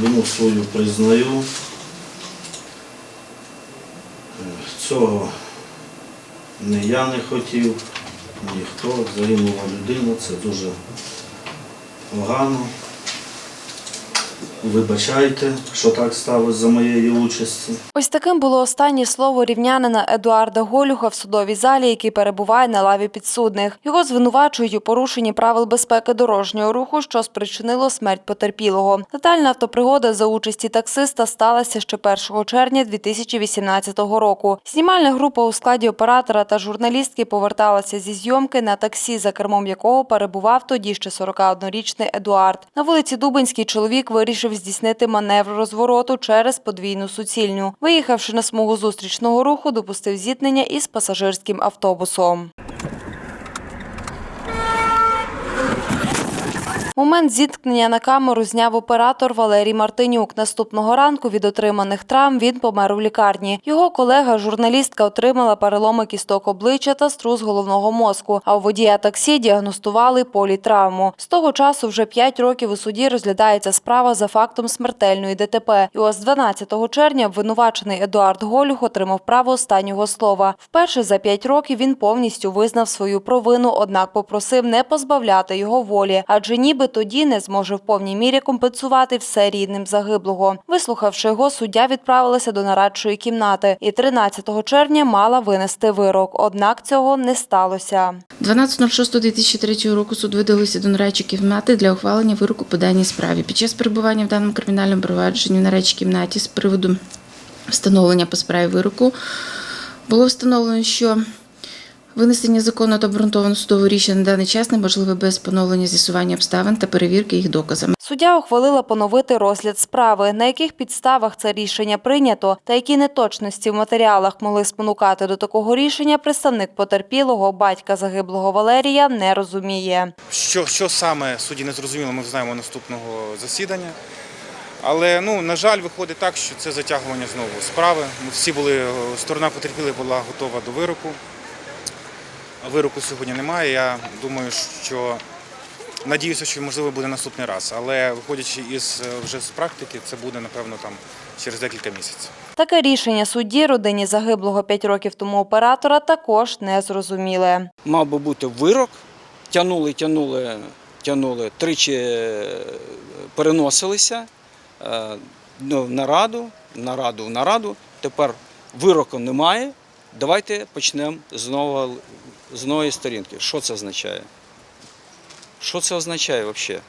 Вину свою признаю. Е, Цього не я не хотів, ніхто. Загинула людина, це дуже погано. Вибачайте, що так сталося за моєї участі. Ось таким було останнє слово рівнянина Едуарда Голюха в судовій залі, який перебуває на лаві підсудних. Його звинувачують у порушенні правил безпеки дорожнього руху, що спричинило смерть потерпілого. Летальна автопригода за участі таксиста сталася ще 1 червня 2018 року. Знімальна група у складі оператора та журналістки поверталася зі зйомки на таксі, за кермом якого перебував тоді ще 41-річний Едуард. На вулиці Дубинській чоловік вирішив здійснити маневр розвороту через подвійну суцільню. Виїхавши на смугу зустрічного руху, допустив зіткнення із пасажирським автобусом. Момент зіткнення на камеру зняв оператор Валерій Мартинюк. Наступного ранку від отриманих травм він помер у лікарні. Його колега, журналістка, отримала переломи кісток обличчя та струс головного мозку. А у водія таксі діагностували політравму. З того часу вже 5 років у суді розглядається справа за фактом смертельної ДТП. І ось 12 червня обвинувачений Едуард Голюх отримав право останнього слова. Вперше за 5 років він повністю визнав свою провину, однак попросив не позбавляти його волі, адже ніби тоді не зможе в повній мірі компенсувати все рідним загиблого. Вислухавши його, суддя відправилася до нарадчої кімнати і 13 червня мала винести вирок. Однак цього не сталося. 12.06.2003 року суд видалився до нарадчої кімнати для ухвалення вироку по даній справі. Під час перебування в даному кримінальному провадженні в нарадчій кімнаті з приводу встановлення по справі вироку було встановлено, що винесення законно та обґрунтованого судового рішення на даний час неможливе без поновлення з'ясування обставин та перевірки їх доказами. Суддя ухвалила поновити розгляд справи, на яких підставах це рішення прийнято, та які неточності в матеріалах могли спонукати до такого рішення. Представник потерпілого, батька загиблого Валерія, не розуміє. Що, що саме судді не зрозуміло, ми знаємо наступного засідання. Але ну, на жаль, виходить так, що це затягування знову справи. Ми всі були, сторона потерпілих була готова до вироку. Вироку сьогодні немає. Я думаю, що надіюся, що можливо буде наступний раз. Але виходячи із е, вже з практики, це буде напевно там через декілька місяців. Таке рішення судді родині загиблого 5 років тому оператора також не зрозуміле. мав би бути вирок. Тянули, тянули, тянули, тричі е, переносилися е, ну, в нараду, в нараду, в нараду. Тепер вироку немає. Давайте почнемо знову з нової сторінки. Що це означає? Що це означає взагалі?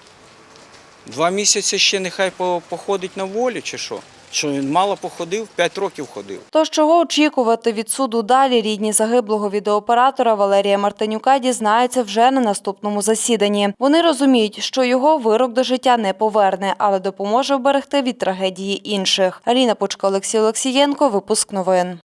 Два місяці ще нехай походить на волі, чи що? Що він мало походив, п'ять років ходив. Тож чого очікувати від суду далі, рідні загиблого відеооператора Валерія Мартинюка дізнаються вже на наступному засіданні. Вони розуміють, що його вирок до життя не поверне, але допоможе вберегти від трагедії інших. Аліна Пучка, Олексій Олексієнко, випуск новин.